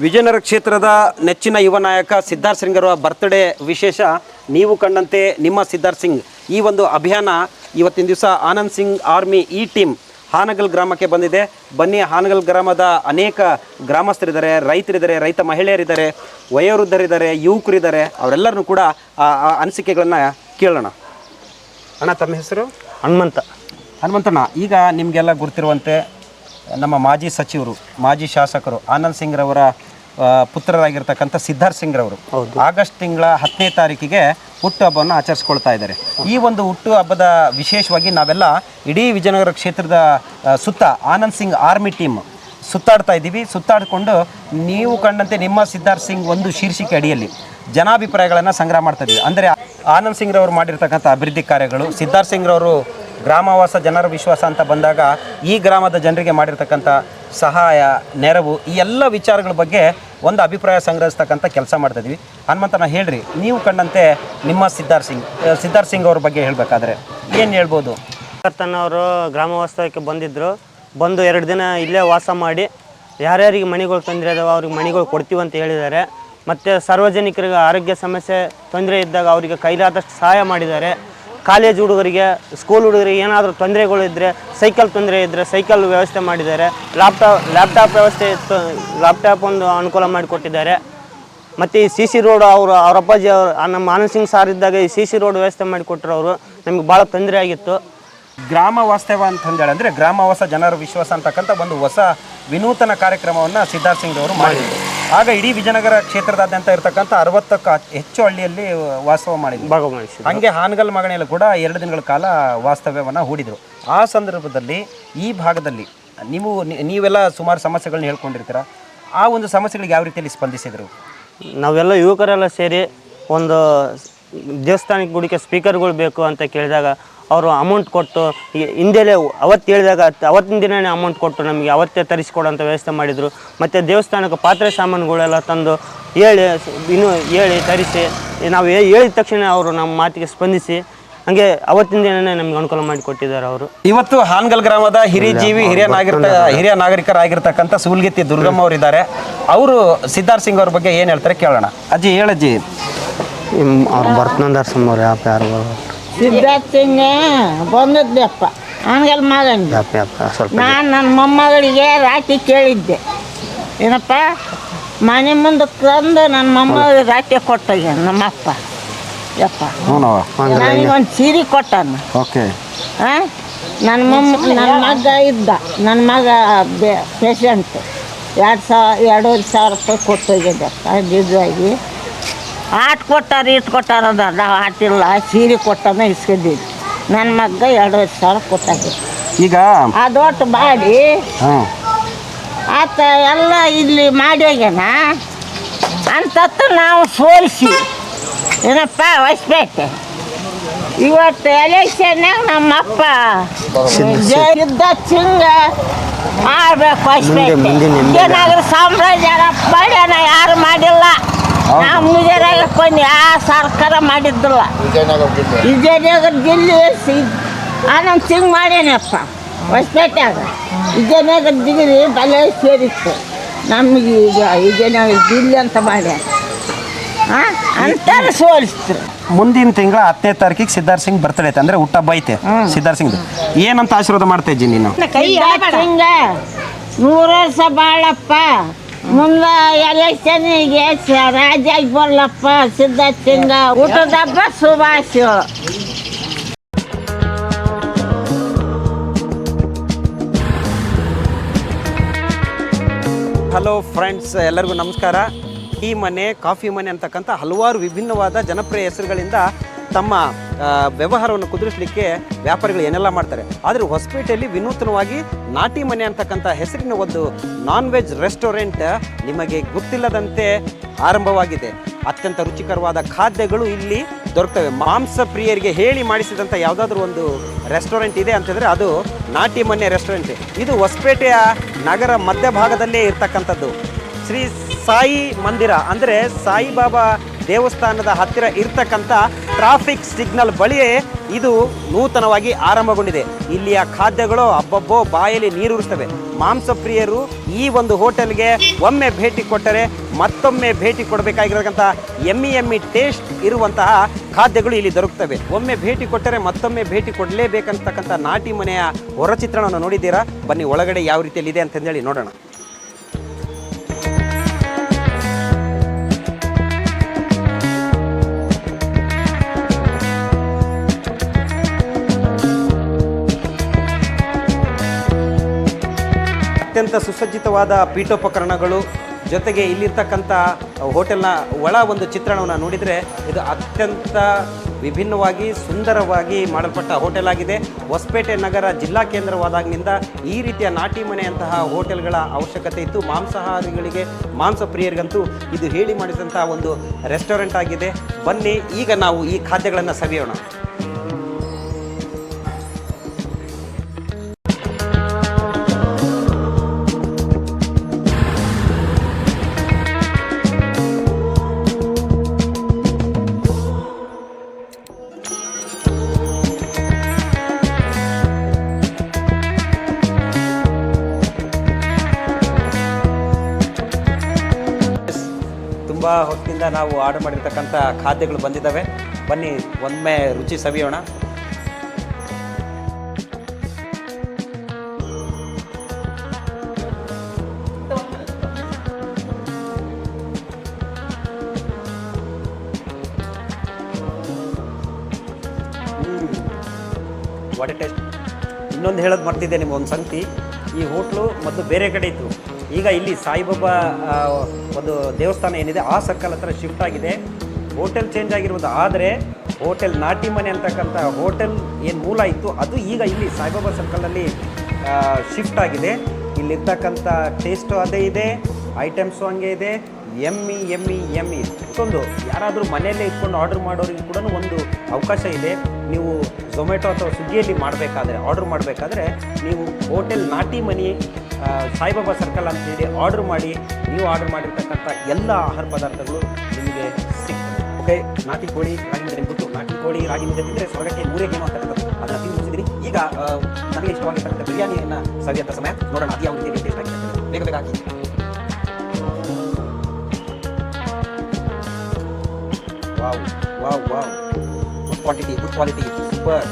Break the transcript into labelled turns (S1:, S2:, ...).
S1: ವಿಜಯನಗರ ಕ್ಷೇತ್ರದ ನೆಚ್ಚಿನ ಯುವ ನಾಯಕ ಸಿದ್ಧಾರ್ಥ ಸಿಂಗ್ ಅವರ ಬರ್ತ್ಡೇ ವಿಶೇಷ ನೀವು ಕಂಡಂತೆ ನಿಮ್ಮ ಸಿದ್ಧಾರ್ಥ ಸಿಂಗ್. ಈ ಒಂದು ಅಭಿಯಾನ ಇವತ್ತಿನ ದಿವಸ ಆನಂದ್ ಸಿಂಗ್ ಆರ್ಮಿ ಈ ಟೀಮ್ ಹಾನಗಲ್ ಗ್ರಾಮಕ್ಕೆ ಬಂದಿದೆ. ಬನ್ನಿ ಹಾನಗಲ್ ಗ್ರಾಮದ ಅನೇಕ ಗ್ರಾಮಸ್ಥರಿದ್ದಾರೆ ರೈತರಿದ್ದಾರೆ ರೈತ ಮಹಿಳೆಯರಿದ್ದಾರೆ ವಯೋವೃದ್ಧರಿದ್ದಾರೆ ಯುವಕರಿದ್ದಾರೆ. ಅವರೆಲ್ಲರನ್ನೂ ಕೂಡ ಆ ಆ ಅನಿಸಿಕೆಗಳನ್ನು ಕೇಳೋಣ. ಅಣ್ಣ ತಮ್ಮ ಹೆಸರು?
S2: ಹನುಮಂತ.
S1: ಹನುಮಂತಣ್ಣ ಈಗ ನಿಮಗೆಲ್ಲ ಗುರುತಿರುವಂತೆ ನಮ್ಮ ಮಾಜಿ ಸಚಿವರು ಮಾಜಿ ಶಾಸಕರು ಆನಂದ್ ಸಿಂಗ್ ರವರ ಆ, ಪುತ್ರರಾಗಿರ್ತಕ್ಕಂಥ ಸಿದ್ಧಾರ್ಥ ಸಿಂಗ್ ರವರು ಆಗಸ್ಟ್ ತಿಂಗಳ ಹತ್ತನೇ ತಾರೀಕಿಗೆ ಹುಟ್ಟುಹಬ್ಬವನ್ನು ಆಚರಿಸ್ಕೊಳ್ತಾ ಇದ್ದಾರೆ. ಈ ಒಂದು ಹುಟ್ಟು ಹಬ್ಬದ ವಿಶೇಷವಾಗಿ ನಾವೆಲ್ಲ ಇಡೀ ವಿಜಯನಗರ ಕ್ಷೇತ್ರದ ಸುತ್ತ ಆನಂದ್ ಸಿಂಗ್ ಆರ್ಮಿ ಟೀಮ್ ಸುತ್ತಾಡ್ತಾ ಇದ್ದೀವಿ. ಸುತ್ತಾಡಿಕೊಂಡು ನೀವು ಕಂಡಂತೆ ನಿಮ್ಮ ಸಿದ್ಧಾರ್ಥ ಸಿಂಗ್ ಒಂದು ಶೀರ್ಷಿಕೆ ಅಡಿಯಲ್ಲಿ ಜನಾಭಿಪ್ರಾಯಗಳನ್ನು ಸಂಗ್ರಹ ಮಾಡ್ತಾ ಇದ್ದೀವಿ. ಅಂದರೆ ಆನಂದ್ ಸಿಂಗ್ ರವರು ಮಾಡಿರ್ತಕ್ಕಂಥ ಅಭಿವೃದ್ಧಿ ಕಾರ್ಯಗಳು ಸಿದ್ಧಾರ್ಥ ಸಿಂಗ್ ರವರು ಗ್ರಾಮವಾಸ ಜನರ ವಿಶ್ವಾಸ ಅಂತ ಬಂದಾಗ ಈ ಗ್ರಾಮದ ಜನರಿಗೆ ಮಾಡಿರ್ತಕ್ಕಂಥ ಸಹಾಯ, ನೆರವು ಈ ಎಲ್ಲ ವಿಚಾರಗಳ ಬಗ್ಗೆ ಒಂದು ಅಭಿಪ್ರಾಯ ಸಂಗ್ರಹಿಸ್ತಕ್ಕಂಥ ಕೆಲಸ ಮಾಡ್ತಾ ಇದ್ವಿ. ಹನುಮಂತನ ಹೇಳ್ರಿ, ನೀವು ಕಂಡಂತೆ ನಿಮ್ಮ ಸಿದ್ಧಾರ್ಥ ಸಿಂಗ್ ಸಿದ್ಧಾರ್ ಸಿಂಗ್ ಅವ್ರ ಬಗ್ಗೆ ಹೇಳಬೇಕಾದ್ರೆ ಏನು ಹೇಳ್ಬೋದು?
S2: ಅವರು ಗ್ರಾಮ ವಾಸ್ತವ್ಯಕ್ಕೆ ಬಂದಿದ್ದರು ಬಂದು ಎರಡು ದಿನ ಇಲ್ಲೇ ವಾಸ ಮಾಡಿ ಯಾರ್ಯಾರಿಗೆ ಮಣಿಗಳು ತೊಂದರೆ ಇದಾವೆ ಅವ್ರಿಗೆ ಮಣಿಗಳು ಕೊಡ್ತೀವಿ ಅಂತ ಹೇಳಿದ್ದಾರೆ. ಮತ್ತು ಸಾರ್ವಜನಿಕರಿಗೆ ಆರೋಗ್ಯ ಸಮಸ್ಯೆ ತೊಂದರೆ ಇದ್ದಾಗ ಅವರಿಗೆ ಕೈಲಾದಷ್ಟು ಸಹಾಯ ಮಾಡಿದ್ದಾರೆ. ಕಾಲೇಜ್ ಹುಡುಗರಿಗೆ ಸ್ಕೂಲ್ ಹುಡುಗರಿಗೆ ಏನಾದರೂ ತೊಂದರೆಗಳಿದ್ದರೆ ಸೈಕಲ್ ತೊಂದರೆ ಇದ್ದರೆ ಸೈಕಲ್ ವ್ಯವಸ್ಥೆ ಮಾಡಿದ್ದಾರೆ. ಲ್ಯಾಪ್ಟಾಪ್ ಲ್ಯಾಪ್ಟಾಪ್ ವ್ಯವಸ್ಥೆ ಲ್ಯಾಪ್ಟಾಪ್ ಒಂದು ಅನುಕೂಲ ಮಾಡಿಕೊಟ್ಟಿದ್ದಾರೆ. ಮತ್ತು ಈ ಸಿ ಸಿ ರೋಡ್ ಅವರು, ಅವ್ರ ಅಪ್ಪಾಜಿ ಅವರು ನಮ್ಮ ಆನಂದ್ ಸಿಂಗ್ ಸಾರ್ ಇದ್ದಾಗ ಈ ಸಿ ಸಿ ರೋಡ್ ವ್ಯವಸ್ಥೆ ಮಾಡಿಕೊಟ್ರು ಅವರು. ನಮಗೆ ಭಾಳ ತೊಂದರೆ ಆಗಿತ್ತು.
S1: ಗ್ರಾಮ ವಾಸ್ತವ ಅಂತ ಹೇಳಿ ಅಂದರೆ ಗ್ರಾಮವಾಸ ಜನರ ವಿಶ್ವಾಸ ಅಂತಕ್ಕಂಥ ಒಂದು ಹೊಸ ವಿನೂತನ ಕಾರ್ಯಕ್ರಮವನ್ನು ಸಿದ್ಧಾರ್ಥ್ ಸಿಂಗ್ ಅವರು ಮಾಡಿದರು. ಆಗ ಇಡೀ ವಿಜಯನಗರ ಕ್ಷೇತ್ರದಾದ್ಯಂತ ಇರತಕ್ಕಂಥ ಅರವತ್ತಕ್ಕೂ ಹೆಚ್ಚು ಹಳ್ಳಿಯಲ್ಲಿ ವಾಸ್ತವ ಮಾಡಿದ್ರು
S2: ಭಾಗವಹಿಸಿ
S1: ಹಂಗೆ ಹಾನಗಲ್ ಮಗಣಿಯಲ್ಲಿ ಕೂಡ ಎರಡು ದಿನಗಳ ಕಾಲ ವಾಸ್ತವ್ಯವನ್ನು ಹೂಡಿದರು. ಆ ಸಂದರ್ಭದಲ್ಲಿ ಈ ಭಾಗದಲ್ಲಿ ನೀವು ನೀವೆಲ್ಲ ಸುಮಾರು ಸಮಸ್ಯೆಗಳನ್ನ ಹೇಳ್ಕೊಂಡಿರ್ತೀರ. ಆ ಒಂದು ಸಮಸ್ಯೆಗಳಿಗೆ ಯಾವ ರೀತಿಯಲ್ಲಿ ಸ್ಪಂದಿಸಿದರು?
S2: ನಾವೆಲ್ಲ ಯುವಕರೆಲ್ಲ ಸೇರಿ ಒಂದು ದೇವಸ್ಥಾನಕ್ಕೆ ಗುಡಿಗೆ ಸ್ಪೀಕರ್ಗಳು ಬೇಕು ಅಂತ ಕೇಳಿದಾಗ ಅವರು ಅಮೌಂಟ್ ಕೊಟ್ಟು ಹಿಂದೆಲೆ ಅವತ್ತು ಹೇಳಿದಾಗ ಅವತ್ತಿನ ದಿನವೇ ಅಮೌಂಟ್ ಕೊಟ್ಟು ನಮಗೆ ಅವತ್ತೇ ತರಿಸ್ಕೊಡೋಂಥ ವ್ಯವಸ್ಥೆ ಮಾಡಿದರು. ಮತ್ತು ದೇವಸ್ಥಾನಕ್ಕೆ ಪಾತ್ರೆ ಸಾಮಾನುಗಳೆಲ್ಲ ತಂದು ಹೇಳಿ ಇನ್ನೂ ಹೇಳಿ ತರಿಸಿ ನಾವು ಹೇಳಿದ ತಕ್ಷಣ ಅವರು ನಮ್ಮ ಮಾತಿಗೆ ಸ್ಪಂದಿಸಿ ಹಂಗೆ ಅವತ್ತಿನ ದಿನನೇ ನಮ್ಗೆ ಅನುಕೂಲ ಮಾಡಿಕೊಟ್ಟಿದ್ದಾರೆ ಅವರು.
S1: ಇವತ್ತು ಹಾನಗಲ್ ಗ್ರಾಮದ ಹಿರಿಯ ಜೀವಿ ಹಿರಿಯ ನಾಗರಿಕ ಹಿರಿಯ ನಾಗರಿಕರಾಗಿರ್ತಕ್ಕಂಥ ಸೂಲ್ಗಿತ್ತಿ ದುರ್ಗಮ್ಮ ಅವರಿದ್ದಾರೆ. ಅವರು ಸಿದ್ಧಾರ್ಥ ಸಿಂಗ್ ಅವ್ರ ಬಗ್ಗೆ ಏನು ಹೇಳ್ತಾರೆ ಕೇಳೋಣ. ಅಜ್ಜಿ ಹೇಳಜ್ಜಿ.
S2: ಅವ್ರು ಬರ್ತನಂದಾರ ಸಮ್ಮವ್ರು ಯಾಪ ಯಾರು?
S3: ಸಿದ್ಧಾರ್ಥ್ ಸಿಂಗ್ ಬಂದದ್ದಪ್ಪ ಹಂಗಲ್ ಮಗನಿಗೆ
S2: ಸ್ವಲ್ಪ
S3: ನಾನು ನನ್ನ ಮೊಮ್ಮಗಳಿಗೆ ರಾಟಿ ಕೇಳಿದ್ದೆ. ಏನಪ್ಪ? ಮನೆ ಮುಂದೆ ತಂದು ನನ್ನ ಮೊಮ್ಮಗಳಿಗೆ ರಾಟಿ ಕೊಟ್ಟೋಗ್ಯ ನಮ್ಮಪ್ಪ. ಯಪ್ಪ.
S1: ನನಗೆ
S3: ನನಗೊಂದು ಸೀರೆ ಕೊಟ್ಟಾನ.
S1: ಓಕೆ.
S3: ಹಾಂ ನನ್ನ ಮೊಮ್ಮ ನನ್ನ ಮಗ ಇದ್ದ. ನನ್ನ ಮಗ ಪೇಷಂಟ್. ಎರಡು ಸಾವಿರ ಎರಡೂವರೆ ಸಾವಿರ ರೂಪಾಯಿ ಕೊಟ್ಟೋಗಿದ್ದಪ್ಪ ನಿಜವಾಗಿ ಆಟ ಕೊಟ್ಟಾರ ಇಟ್ಟು ಕೊಟ್ಟಾರ ಅದ ನಾವು ಆಟಿಲ್ಲ ಸೀರೆ ಕೊಟ್ಟಾನ ಇಸ್ಕೊಂಡಿದ್ವಿ. ನನ್ನ ಮಗ ಎರಡೂವರೆ ಸಾವಿರ ಕೊಟ್ಟಾಗ.
S1: ಈಗ?
S3: ಅದೊಟ್ಟು ಮಾಡಿ. ಆತ ಎಲ್ಲ ಇಲ್ಲಿ ಮಾಡ್ಯಾಗ್ಯಾನ. ಅಂತತ್ತು ನಾವು ಸೋಲಿಸಿ. ಏನಪ್ಪ ವಯಸ್ಬೇಕೆ ಇವತ್ತು ಎಲೆಕ್ಷನ್ನಾಗ ನಮ್ಮಪ್ಪ ಜೈಲಿದ್ದ ಚಿಂಗ ಆಡ್ಬೇಕು
S2: ಮುಂದಿನ ಎಂ.ಎಲ್.ಎ.
S3: ವಿಜಯನಗರ ಸಾಮ್ರಾಜ್ಯ ಪಡ್ಯಾನ ಯಾರು ಮಾಡಿಲ್ಲ. ನಾವು ವಿಜಯನಗರ ಕೊಂದು ಆ ಸರ್ಕಾರ ಮಾಡಿದ್ದಿಲ್ಲ. ವಿಜಯನಗರ ಜಿಲ್ಲೆ. ಸಿ- ಆನಂದ್ ಸಿಂಗ್ ಮಾಡ್ಯಾನಪ್ಪ ಹೊಸಪೇಟೆಯಾಗ. ವಿಜಯನಗರ ಜಿಲ್ಲೆ ಬಲೆ ಸೇರಿತ್ತು. ನಮಗೆ ಈಗ ವಿಜಯನಗರ ಜಿಲ್ಲೆ ಅಂತ ಮಾಡ್ಯಾರ. ಹಾಂ ಅಂತಾರೆ ಸೋಲಿಸ್ತಾರೆ
S1: ಮುಂದಿನ ತಿಂಗಳ ಹತ್ತನೇ ತಾರೀಕಿಗೆ ಸಿದ್ಧಾರ್ ಸಿಂಗ್ ಬರ್ತಡೇ ಐತೆ ಅಂದ್ರೆ ಹುಟ್ಟಹಬ್ಬ ಬೈತೆ ಸಿದ್ಧಾರ್ ಸಿಂಗ್ ಏನಂತ ಆಶೀರ್ವಾದ ಮಾಡ್ತಾ ಇದ್ದೀನಿ ನೀನು?
S3: ಸಿದ್ಧಾರ್ಥ್ ಸಿಂಗ ನೂರು ವರ್ಷ ಬಾಳಪ್ಪ. ಮುಂದೆ ಎಲೆಕ್ಷನ್ನಿಗೆ ರಾಜಾಗಿ ಬರ್ಲಪ್ಪ ಸಿದ್ಧಾರ್ಥ್ ಸಿಂಗ ಊಟದ ಹಬ್ಬ ಶುಭಾಶಯ
S1: ಹಲೋ ಫ್ರೆಂಡ್ಸ್ ಎಲ್ಲರಿಗೂ ನಮಸ್ಕಾರ. ಈ ಮನೆ, ಕಾಫಿ ಮನೆ ಅಂತಕ್ಕಂಥ ಹಲವಾರು ವಿಭಿನ್ನವಾದ ಜನಪ್ರಿಯ ಹೆಸರುಗಳಿಂದ ತಮ್ಮ ವ್ಯವಹಾರವನ್ನು ಕುದುರಿಸಲಿಕ್ಕೆ ವ್ಯಾಪಾರಿಗಳು ಏನೆಲ್ಲ ಮಾಡ್ತಾರೆ. ಆದರೆ ಹೊಸಪೇಟೆಯಲ್ಲಿ ವಿನೂತನವಾಗಿ ನಾಟಿ ಮನೆ ಅಂತಕ್ಕಂಥ ಹೆಸರಿನ ಒಂದು ನಾನ್ ವೆಜ್ ರೆಸ್ಟೋರೆಂಟ್ ನಿಮಗೆ ಗೊತ್ತಿಲ್ಲದಂತೆ ಆರಂಭವಾಗಿದೆ. ಅತ್ಯಂತ ರುಚಿಕರವಾದ ಖಾದ್ಯಗಳು ಇಲ್ಲಿ ದೊರಕ್ತವೆ ಮಾಂಸ ಪ್ರಿಯರಿಗೆ ಹೇಳಿ ಮಾಡಿಸಿದಂಥ ಯಾವುದಾದ್ರೂ ಒಂದು ರೆಸ್ಟೋರೆಂಟ್ ಇದೆ ಅಂತಂದರೆ ಅದು ನಾಟಿ ಮನೆ ರೆಸ್ಟೋರೆಂಟ್ ಇದು ಹೊಸಪೇಟೆಯ ನಗರ ಮಧ್ಯಭಾಗದಲ್ಲೇ ಇರ್ತಕ್ಕಂಥದ್ದು. ಶ್ರೀ ಸಾಯಿ ಮಂದಿರ, ಅಂದರೆ ಸಾಯಿಬಾಬಾ ದೇವಸ್ಥಾನದ ಹತ್ತಿರ ಇರ್ತಕ್ಕಂಥ ಟ್ರಾಫಿಕ್ ಸಿಗ್ನಲ್ ಬಳಿಯೇ ಇದು ನೂತನವಾಗಿ ಆರಂಭಗೊಂಡಿದೆ. ಇಲ್ಲಿಯ ಖಾದ್ಯಗಳು ಅಬ್ಬಬ್ಬೋ ಬಾಯಲ್ಲಿ ನೀರೂರಿಸ್ತವೆ. ಮಾಂಸಪ್ರಿಯರು ಈ ಒಂದು ಹೋಟೆಲ್ಗೆ ಒಮ್ಮೆ ಭೇಟಿ ಕೊಟ್ಟರೆ ಮತ್ತೊಮ್ಮೆ ಭೇಟಿ ಕೊಡಬೇಕಾಗಿರತಕ್ಕಂಥ ಎಮ್ಮಿ ಎಮ್ಮಿ ಟೇಸ್ಟ್ ಇರುವಂತಹ ಖಾದ್ಯಗಳು ಇಲ್ಲಿ ದೊರಕುತ್ತವೆ. ಒಮ್ಮೆ ಭೇಟಿ ಕೊಟ್ಟರೆ ಮತ್ತೊಮ್ಮೆ ಭೇಟಿ ಕೊಡಲೇಬೇಕಂತಕ್ಕಂಥ ನಾಟಿ ಮನೆಯ ಹೊರಚಿತ್ರಣವನ್ನು ನೋಡಿದ್ದೀರಾ? ಬನ್ನಿ, ಒಳಗಡೆ ಯಾವ ರೀತಿಯಲ್ಲಿ ಇದೆ ಅಂತಂದೇಳಿ ನೋಡೋಣ. ಅತ್ಯಂತ ಸುಸಜ್ಜಿತವಾದ ಪೀಠೋಪಕರಣಗಳು. ಜೊತೆಗೆ ಇಲ್ಲಿರ್ತಕ್ಕಂಥ ಹೋಟೆಲ್ನ ಒಳ ಒಂದು ಚಿತ್ರಣವನ್ನು ನೋಡಿದರೆ ಇದು ಅತ್ಯಂತ ವಿಭಿನ್ನವಾಗಿ ಸುಂದರವಾಗಿ ಮಾಡಲ್ಪಟ್ಟ ಹೋಟೆಲ್ ಆಗಿದೆ. ಹೊಸಪೇಟೆ ನಗರ ಜಿಲ್ಲಾ ಕೇಂದ್ರವಾದಾಗಿನಿಂದ ಈ ರೀತಿಯ ನಾಟಿ ಮನೆಯಂತಹ ಹೋಟೆಲ್ಗಳ ಅವಶ್ಯಕತೆ ಇತ್ತು. ಮಾಂಸಾಹಾರಿಗಳಿಗೆ, ಮಾಂಸ ಪ್ರಿಯರಿಗಂತೂ ಇದು ಹೇಳಿ ಮಾಡಿದಂತಹ ಒಂದು ರೆಸ್ಟೋರೆಂಟ್ ಆಗಿದೆ. ಬನ್ನಿ, ಈಗ ನಾವು ಈ ಖಾದ್ಯಗಳನ್ನು ಸವಿಯೋಣ. ತುಂಬ ಹೊತ್ತಿನಿಂದ ನಾವು ಆರ್ಡರ್ ಮಾಡಿರ್ತಕ್ಕಂಥ ಖಾದ್ಯಗಳು ಬಂದಿದ್ದಾವೆ ಬನ್ನಿ ಒಮ್ಮೆ ರುಚಿ ಸವಿಯೋಣ. ಟೇಸ್ಟ್ ಇನ್ನೊಂದು ಹೇಳೋದು ಮರ್ತಿದ್ದೆ ನಿಮ್ಗೆ ಒಂದು ಸಂಗತಿ. ಈ ಹೋಟ್ಲು ಮತ್ತು ಬೇರೆ ಕಡೆ ಇತ್ತು. ಈಗ ಇಲ್ಲಿ ಸಾಯಿಬಾಬಾ ಒಂದು ದೇವಸ್ಥಾನ ಏನಿದೆ, ಆ ಸರ್ಕಲ್ ಹತ್ರ ಶಿಫ್ಟ್ ಆಗಿದೆ. ಹೋಟೆಲ್ ಚೇಂಜ್ ಆಗಿರ್ಬೋದು, ಆದರೆ ಹೋಟೆಲ್ ನಾಟಿ ಮನೆ ಅಂತಕ್ಕಂಥ ಹೋಟೆಲ್ ಏನು ಮೂಲ ಇತ್ತು, ಅದು ಈಗ ಇಲ್ಲಿ ಸಾಯಿಬಾಬಾ ಸರ್ಕಲಲ್ಲಿ ಶಿಫ್ಟ್ ಆಗಿದೆ. ಇಲ್ಲಿರ್ತಕ್ಕಂಥ ಟೇಸ್ಟು ಅದೇ ಇದೆ ಐಟಮ್ಸು ಹಂಗೆ ಇದೆ, ಎಮ್ಮಿ ಎಮ್ಮಿ ಎಮ್ಮಿ. ಇಷ್ಟೊಂದು ಯಾರಾದರೂ ಮನೆಯಲ್ಲೇ ಇಟ್ಕೊಂಡು ಆರ್ಡರ್ ಮಾಡೋರಿಗೆ ಕೂಡ ಒಂದು ಅವಕಾಶ ಇದೆ. ನೀವು ಝೊಮ್ಯಾಟೊ ಅಥವಾ ಸ್ವಿಗ್ಗಿಯಲ್ಲಿ ಮಾಡಬೇಕಾದ್ರೆ ಆರ್ಡರ್ ಮಾಡಬೇಕಾದ್ರೆ, ನೀವು ಹೋಟೆಲ್ ನಾಟಿ ಮನಿ ಸಾಯಿಬಾಬಾ ಸರ್ಕಲ್ ಅಂತ ಹೇಳಿ ಆರ್ಡರ್ ಮಾಡಿ, ನೀವು ಆರ್ಡರ್ ಮಾಡಿರ್ತಕ್ಕಂಥ ಎಲ್ಲ ಆಹಾರ ಪದಾರ್ಥಗಳು ನಿಮಗೆ ಸಿಗ್ತದೆ ಓಕೆ ನಾಟಿ ಕೋಳಿ, ರಾಗಿ ಮುದ್ದೆ ಗೊತ್ತು ನಾಟಿ ಕೋಳಿ, ರಾಗಿ ಮುದ್ದೆ ತಿಂದರೆ ಸ್ವರ್ಗಕ್ಕೆ ಮೂರೇ ಗೇಮ್ ಅಂತ ಅದನ್ನು ತಿಂದು ಮುಗಿಸಿದ್ರಿ. ಈಗ ನನಗೆ ಇಷ್ಟವಾಗಿರ್ತಕ್ಕಂಥ ಬಿರಿಯಾನಿಯನ್ನು ಸರಿಯಾದ ಸಮಯ. ನೋಡೋಣ ಅದು ಯಾವ ರೀತಿ ಟೇಸ್ಟ್ ಆಗಿದೆ. ಬೇಗ ಬೇಗ ಹಾಕಿ. Wow wow wow. Good quantity good quality super